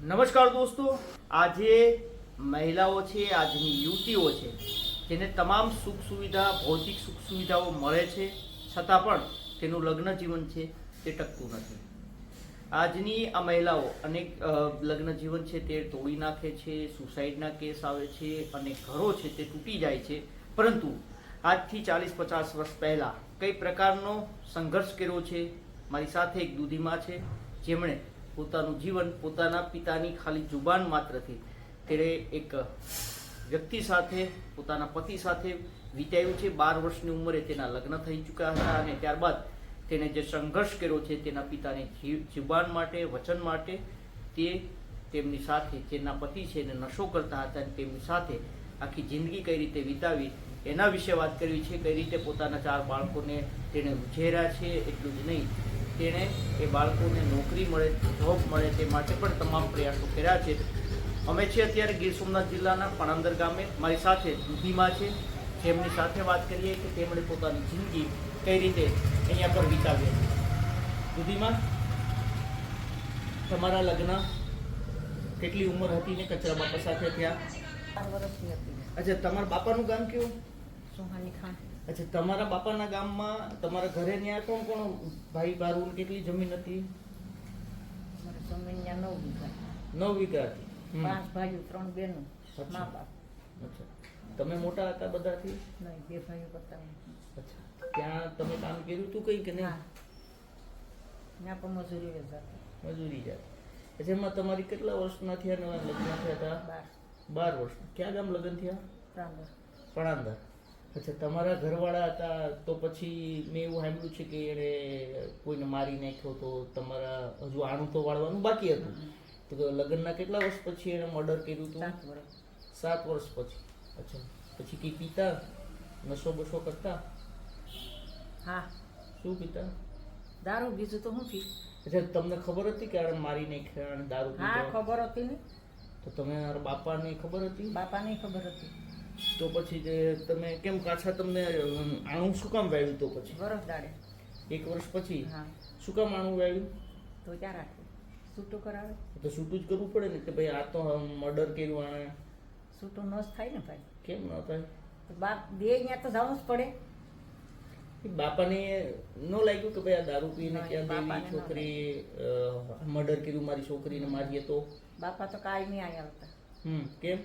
નમસ્કાર દોસ્તો. આજે મહિલાઓ છે, આજની યુવતીઓ છે, જેને તમામ સુખ સુવિધા, ભૌતિક સુખ સુવિધાઓ મળે છે, છતાં પણ તેનું લગ્ન જીવન છે, તે ટકતું નથી. આજની આ મહિલાઓ અનેક લગ્ન જીવન છે, તે તોડી નાખે છે સુસાઇડના કેસ આવે છે, અને ઘરો છે, તે તૂટી જાય છે. પરંતુ આજથી ચાલીસ પચાસ વર્ષ પહેલાં કઈ પ્રકારનો સંઘર્ષ કર્યો છે? મારી સાથે એક દૂધીમાં છે, જેમણે પોતાનું જીવન પોતાના પિતાની ખાલી જુબાન માત્રથી તેણે એક વ્યક્તિ સાથે, પોતાના પતિ સાથે વિતાવ્યું છે. બાર વર્ષની ઉંમરે તેના લગ્ન થઈ ચૂક્યા હતા અને ત્યારબાદ તેણે જે સંઘર્ષ કર્યો છે તેના પિતાની જીવન માટે, વચન માટે, તે તેમની સાથે, જેના પતિ છે એને નશો કરતા હતા અને તેમની સાથે આખી જિંદગી કઈ રીતે વિતાવી, એના વિશે વાત કરવી છે. કઈ રીતે પોતાના ચાર બાળકોને તેણે ઉછેર્યા છે, એટલું જ નહીં. તેણે એ બાળકોને નોકરી મળે જોબ મળે તે માટે પણ તમામ પ્રયાસો કર્યા છે. અમે છીએ અત્યારે ગીર સોમનાથ જિલ્લાના પણંદર ગામે. મારી સાથે દુધીમાં છે. જેમની સાથે વાત કરીએ કે તેમણે પોતાની જિંદગી કઈ રીતે અહીંયા પર વિતાવી દુધીમાં તમારા લગ્ન કેટલી ઉંમર હતી ને કચરા બાપા સાથે થયા? અચ્છા તમારા બાપાનું ગામ કેવું? સોહાની ખાન. અચ્છા તમારા બાપાના ગામમાં તમારા ઘરે ત્યાં કોણ કોણ ભાઈ બારું કેટલી જમીન હતી? જમીન ત્યાં નવ વીઘા. નવ વીઘા હતી. પાંચ ભાઈઓ ત્રણ બહેનો. મા બાપ. અચ્છા. તમે મોટા હતા બધાથી? નહીં બે ભાઈઓ કરતા અચ્છા. ત્યાં તમે કામ કર્યું હતું કંઈ કે નહીં? ત્યાં પણ મજૂરી વેચાતી મજૂરી જાય અચ્છા એમાં તમારી કેટલા વર્ષના થયા નવા લગ્ન થયા હતા? બાર. બાર વર્ષ. ક્યાં ગામ લગ્ન થયા? પ્રાંદર પણાંદર અચ્છા તમારા ઘરવાળા હતા તો પછી મેં એવું સાંભળ્યું છે કે એણે કોઈને મારી નાખ્યો તો તમારા હજુ આણું તો વાળવાનું બાકી હતું. તો લગ્નના કેટલા વર્ષ પછી એણે મર્ડર કર્યું હતું? સાત વર્ષ. પછી. અચ્છા પછી કઈ પીતા? નશો બસો કરતા? હા. શું પીતા? દારૂ બીજું તો શું પી. અચ્છા તમને ખબર હતી કે આણે મારી નાખ્યા દારૂ હા ખબર હતી ને. તો તમે બાપાને ખબર હતી? બાપાને ખબર હતી. તો પછી જે તમે કેમ પાછા તમને આણું શું કામ વાવ્યું તો પછી? વરસ દાડે. એક વર્ષ પછી? હા. શું કામ આણું વાવ્યું? તો ક્યાં રાખે. છૂટું કરાવે. તો છૂટું જ કરવું પડે ને કે ભાઈ આ તો મર્ડર કર્યું આણે? છૂટું ન જ થાય ને ભાઈ. કેમ ન થાય? બાપ બે ત્યાં તો જવું જ પડે. બાપાને ન લાગ્યું કે ભાઈ આ દારૂ પીને ક્યાં દેવી છોકરી મર્ડર કર્યું મારી છોકરીને મારીએ તો? બાપા તો કાંઈ નહીં આવ્યા હતા હમ કેમ?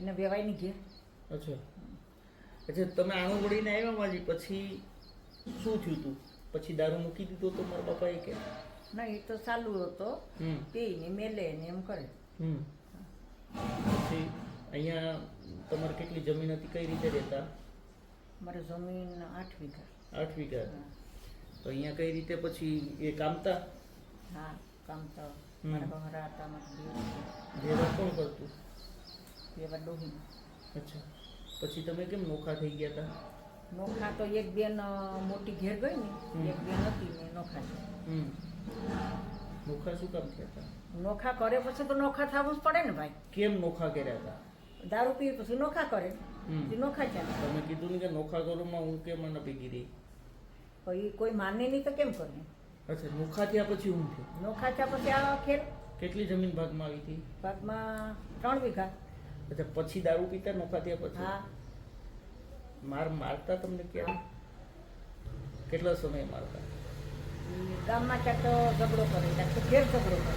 એને વેવાય નહીં ઘેર. અચ્છા. અચ્છા તમે આણું વળીને આવ્યા માજી પછી શું થયું તું? પછી દારૂ મૂકી દીધો તો મારા બાપાએ કે? ના એ તો ચાલુ હતો. પીને મેલે ને એમ કરે. પછી અહીંયા તમારે કેટલી જમીન હતી? કઈ રીતે રહેતા? મારે જમીન આઠ વીઘા. આઠ વીઘા. તો અહીંયા કઈ રીતે પછી એ કામતા? હા કામતા. મારા હતા મારા ઘેરા કોણ કરતું? બેવા ડોહી. અચ્છા. પછી તમે કેમ નોખા થઈ ગયા હતા નોખા તો એક બેન મોટી ઘેર ગઈ ને એક બેન હતી ને નોખા છે નોખા શું કામ થયા હતા નોખા કરે પછી તો નોખા થવું જ પડે ને ભાઈ. કેમ નોખા કર્યા હતા દારૂ પીએ પછી નોખા કરે. નોખા ચાલે. તમે કીધું ને કે નોખા કરોમાં હું કેમ ન પીગી રહી? પછી કોઈ માને નહીં તો કેમ કરવું અચ્છા નોખા થયા પછી હું થયું? નોખા થયા પછી આ ખેર કેટલી જમીન ભાગમાં આવી હતી? ભાગમાં ત્રણ વીઘા. અચ્છા પછી દારૂ પીતા નોખા થયા પછી? હા. માર મારતા તમને ક્યારે કેટલા સમય મારતા? ગામમાં ક્યાંક તો ઝઘડો કરે તો ઘેર ઝઘડો કરે.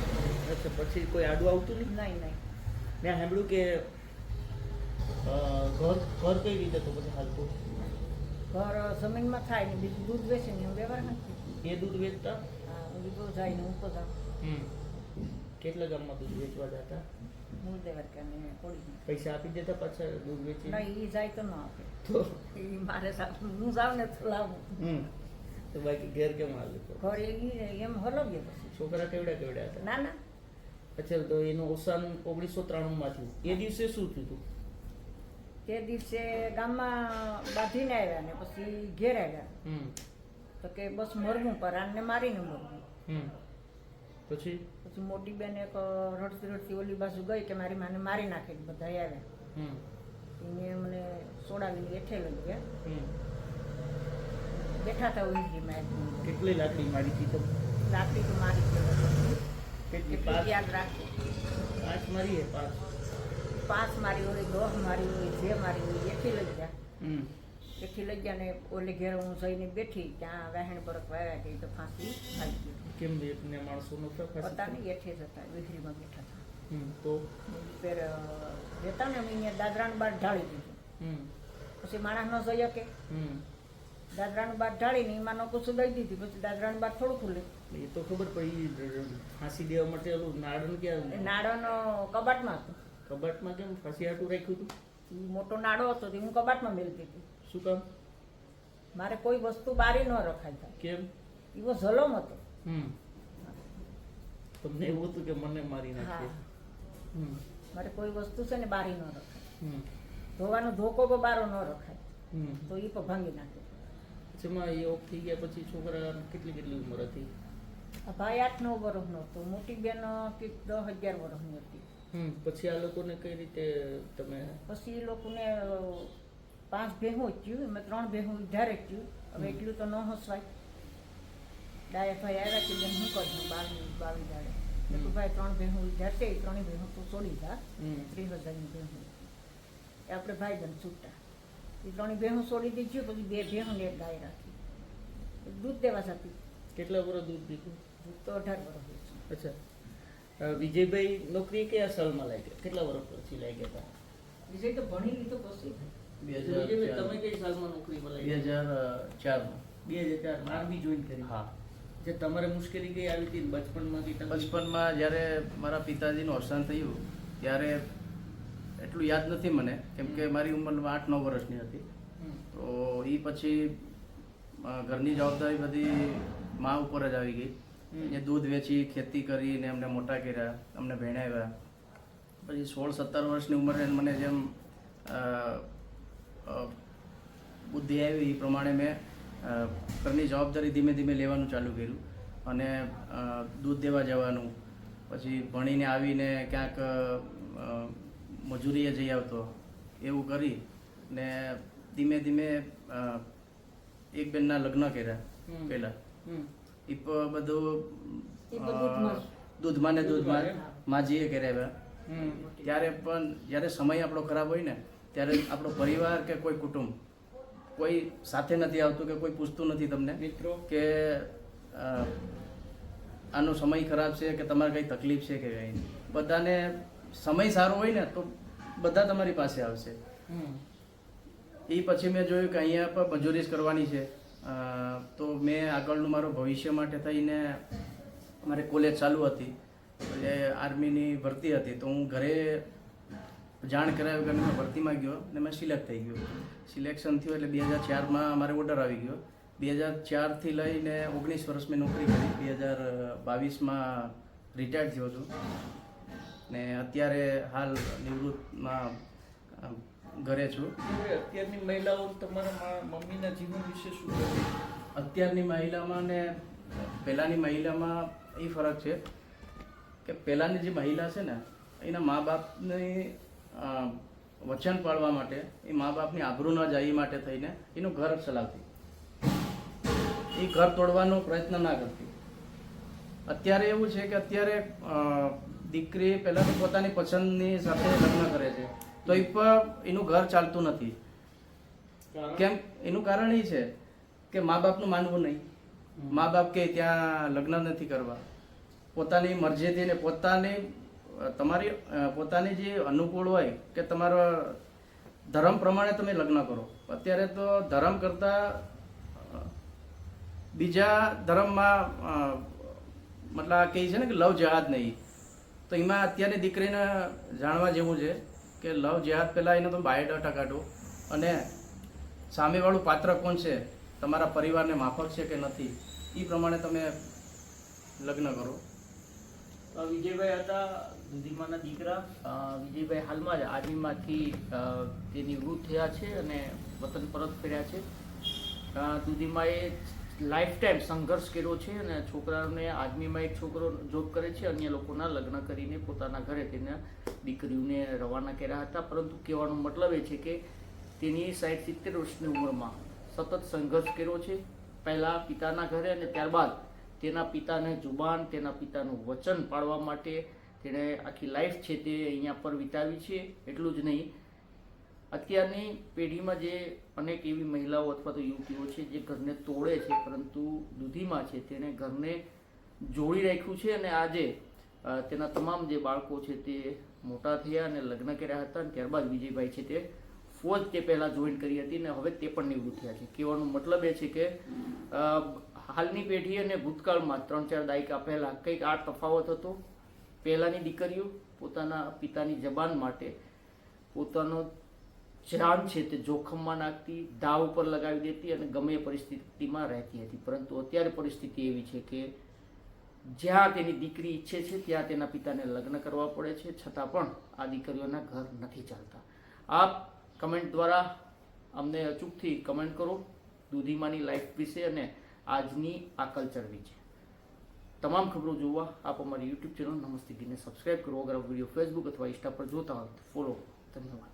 અચ્છા પછી કોઈ આડું આવતું નહીં? નહીં નહીં. મેં સાંભળ્યું કે ઘર ઘર કઈ રીતે તો પછી હાલતું ઘર જમીનમાં થાય ને બીજું દૂધ વેચે ને એમ વ્યવહાર નથી. એ દૂધ વેચતા? હા બીજું જાય ને હું તો જાઉં. હમ. કેટલા ગામમાં દૂધ વેચવા જતા? હું દેવર કે ને કોળી પૈસા આપી દેતા પાછા દૂધ વેચી ના એ જાય તો ન આપે. તો? એ મારે સાથે હું જાઉં ને તો લાવું. તો બાકી ઘેર કેમ હાલ તો? ઘર એમ ગયો પછી. છોકરા કેવડા કેવડા હતા? ના ના. અચ્છા તો એનું અવસાન ઓગણીસો ત્રાણુંમાં થયું. એ દિવસે શું થયું હતું? તે દિવસે ગામમાં બાંધીને આવ્યા ને પછી ઘેર આવ્યા. તો કે બસ મરવું પર આને મારીને મરવું. પછી? પછી મોટી બેન એક રડતી રડતી ઓલી બાજુ ગઈ કે મારી માને મારી નાખે બધા આવ્યા હમ. એને મને સોડાવીને બેઠે લઈ ગયા. હમ. બેઠા હતા ઊંઘી મેં કેટલી લાકડી મારી હતી તો? લાકડી તો મારી કેટલી યાદ રાખી પાંચ મારી હે પાંચ? પાંચ મારી હોય દોહ મારી હોય જે મારી હોય એથી લઈ ગયા. હમ. એથી લઈ ગયા ને ઓલે ઘેર હું જઈને બેઠી ત્યાં વહેણ પર વાવ્યા ગઈ તો ફાંસી આવી ગઈ. કેમ ને માણસો નતા પોતાની એઠે જ હતા વિહરીમાં બેઠા હતા. તો? ફેર રહેતા ને અમે અહીંયા દાદરાનું બાર ઢાળી દીધું. હમ. પછી માણસ ન જઈ શકે. દાદરાનું બાર ઢાળીને એમાં નોકું દઈ દીધી પછી દાદરાનું બાર થોડું ખુલે. એ તો ખબર પડી ફાંસી દેવા માટે ઓલું નાડન ક્યાં નાડોનો કબાટમાં હતો. કબાટમાં કેમ ફાંસી હાટું રાખ્યું હતું? મોટો નાડો હતો તે હું કબાટમાં મેળતી હતી. શું કામ? મારે કોઈ વસ્તુ બારી ન રખાય. કેમ? એવો ઝલમ હતો. તમને એવું હતું કે મને મારી હા. હમ. મારે કોઈ વસ્તુ છે ને બારી ન રખાય. હમ. ધોવાનો ધોકો પણ બારો ન રખાય. હમ. તો એ પણ ભાંગી નાખે. જેમાં એ ઓફ થઈ ગયા પછી છોકરા કેટલી કેટલી ઉંમર હતી? આ ભાઈ આઠ નવ વર્ષનો હતો. મોટી બેન કે દસ અગિયાર વર્ષની હતી. પછી આ લોકોને કઈ રીતે તમે પછી એ લોકોને પાંચ ભેહું જ થયું. એમાં ત્રણ ભેહું ધારે જ થયું. હવે એટલું તો ન હસવાય. ડાયા ભાઈ આવ્યા છે એમ હું કરું બાવી બાવી દાડે ભાઈ ત્રણ ભેહું ધારશે એ ત્રણેય ભેહું તો છોડી જા ત્રી ત્રીસ હજારની ભેહું એ આપણે ભાઈ બન છૂટા. એ ત્રણેય ભેહું છોડી દીધી પછી બે ભેહું ને એક ગાય રાખી. દૂધ દેવા જતી. કેટલા વર્ષ દૂધ દીધું દૂધ તો અઢાર વર્ષ છે. અચ્છા. વિજયભાઈ નોકરી કયા સાલમાં લાગ્યા કેટલા વર્ષ પછી લાગ્યા હતા? વિજય તો ભણી લીધો પછી. તમે કઈ સાલમાં નોકરીમાં બે હજાર ચારમાં. બે હજાર ચારમાં. આર્મી જોઈન કરી. હા. જે તમારે મુશ્કેલી કઈ આવી હતી બચપણમાંથી બચપણમાં બચપનમાં જ્યારે મારા પિતાજીનું અવસાન થયું ત્યારે એટલું યાદ નથી મને કેમ કે મારી ઉંમર આઠ નવ વર્ષની હતી. તો એ પછી ઘરની જવાબદારી બધી મા ઉપર જ આવી ગઈ. એ દૂધ વેચી ખેતી કરીને અમને મોટા કર્યા અમને ભેણાવ્યા. પછી સોળ સત્તર વર્ષની ઉંમરે મને જેમ બુદ્ધિ આવી એ પ્રમાણે મેં ઘરની જવાબદારી ધીમે ધીમે લેવાનું ચાલુ કર્યું અને દૂધ દેવા જવાનું પછી ભણીને આવીને ક્યાંક મજૂરીએ જઈ આવતો એવું કરી ને ધીમે ધીમે એક બેનના લગ્ન કર્યા પહેલાં. એ બધું દૂધમાં ને દૂધમાં માજીએ કર્યા. ત્યારે પણ જ્યારે સમય આપણો ખરાબ હોય ને ત્યારે આપણો પરિવાર કે કોઈ કુટુંબ કોઈ સાથે નથી આવતું કે કોઈ પૂછતું નથી તમને મિત્રો. કે આનો સમય ખરાબ છે કે તમારે કંઈ તકલીફ છે કે કંઈ બધાને સમય સારો હોય ને તો બધા તમારી પાસે આવશે. એ પછી મેં જોયું કે અહીંયા પણ મજૂરી કરવાની છે. તો મેં આગળનું મારું ભવિષ્ય માટે થઈને મારે કોલેજ ચાલુ હતી. એટલે આર્મીની ભરતી હતી. તો હું ઘરે જાણ કરાવ્યું કે મેં ભરતીમાં ગયો અને મેં સિલેક્ટ થઈ ગયો. સિલેક્શન થયું એટલે બે હજાર ચારમાં મારે ઓર્ડર આવી ગયો. બે હજાર ચારથી લઈને ઓગણીસ વર્ષ મેં નોકરી કરી. બે હજાર બાવીસમાં રિટાયર્ડ થયો છું. ને અત્યારે હાલ નિવૃત્તમાં ઘરે છું. અત્યારની મહિલાઓ તમારા મમ્મીના જીવન વિશે શું અત્યારની મહિલામાં ને પહેલાંની મહિલામાં એ ફરક છે કે પહેલાંની જે મહિલા છે ને એના મા બાપની વચન પાળવા માટે એ મા બાપની આબરૂ ન જાય એ માટે થઈને એનું ઘર ચલાવતી. એ ઘર તોડવાનો પ્રયત્ન ના કરતી. અત્યારે એવું છે કે અત્યારે દીકરી પહેલાં તો પોતાની પસંદની સાથે લગ્ન કરે છે. તો એ પણ એનું ઘર ચાલતું નથી. કેમ? એનું કારણ એ છે કે મા બાપનું માનવું નહીં. મા બાપ કે ત્યાં લગ્ન નથી કરવા. પોતાની મરજીથી ને પોતાની તમારી પોતાની જે અનુકૂળ હોય કે તમારા ધર્મ પ્રમાણે તમે લગ્ન કરો. અત્યારે તો ધર્મ કરતા બીજા ધર્મમાં મતલબ કહે છે ને કે લવ જહાદ નહીં. તો એમાં અત્યારની દીકરીને જાણવા જેવું છે કે લવ જેહાદ પહેલાં એનો તમે બાયોડાટા કાઢો અને સામેવાળું પાત્ર કોણ છે? તમારા પરિવારને માફક છે કે નથી? એ પ્રમાણે તમે લગ્ન કરો. વિજયભાઈ હતા દુધીમાના દીકરા વિજયભાઈ હાલમાં જ આર્મીમાંથી તે નિવૃત્ત થયા છે અને વતન પરત ફર્યા છે. અ, દુધીમાએ લાઈફ ટાઈમ સંઘર્ષ કર્યો છે અને છોકરાઓને આર્મીમાં એક છોકરો જોબ કરે છે અન્ય લોકોના લગ્ન કરીને પોતાના ઘરે તેના દીકરીઓને રવાના કર્યા હતા. પરંતુ કહેવાનો મતલબ એ છે કે તેની સાઠ સિત્તેર વર્ષની ઉંમરમાં સતત સંઘર્ષ કર્યો છે. પહેલાં પિતાના ઘરે અને ત્યારબાદ તેના પિતાને જુબાન તેના પિતાનું વચન પાળવા માટે તેણે આખી લાઈફ છે તે અહીંયા પર વિતાવી છે, એટલું જ નહીં. અત્યારની પેઢીમાં જે અનેક એવી મહિલાઓ અથવા તો યુવતીઓ છે, જે ઘરને તોડે છે, પરંતુ દૂધીમાં છે, તેણે ઘરને જોડી રાખ્યું છે અને આજે તેના તમામ જે બાળકો છે તે મોટા થયા અને લગ્ન કર્યા હતા અને ત્યારબાદ વિજયભાઈ છે તે ફોજ તે પહેલાં જોઈન કરી હતી અને હવે તે પણ નિવૃત્ત થયા છે. કહેવાનો મતલબ એ છે કે હાલની પેઢી અને ભૂતકાળમાં ત્રણ ચાર દાયકા પહેલાં કંઈક આ તફાવત હતો. પહેલાંની દીકરીઓ પોતાના પિતાની જબાન માટે પોતાનો જાન છે તે જોખમમાં નાખતી, દાવ ઉપર લગાવી દેતી અને ગમે પરિસ્થિતિમાં રહેતી હતી. પરંતુ અત્યારે પરિસ્થિતિ એવી છે કે જ્યાં તેની દીકરી ઈચ્છે છે, ત્યાં તેના પિતાને લગ્ન કરવા પડે છે. છતાં પણ આ દીકરીઓના ઘર નથી ચાલતા. આપ કમેન્ટ દ્વારા અમને અચૂકથી કમેન્ટ કરો. દૂધીમાની લાઈફ વિશે અને આજની આ કલ્ચર વિશે. તમામ ખબરો જોવા આપ અમારી યુટ્યુબ ચેનલ નમસ્તે ગીને સબસ્ક્રાઇબ કરો. અગર વીડિયો ફેસબુક અથવા ઇન્સ્ટા પર જોતા હોય તો ફોલો ધન્યવાદ.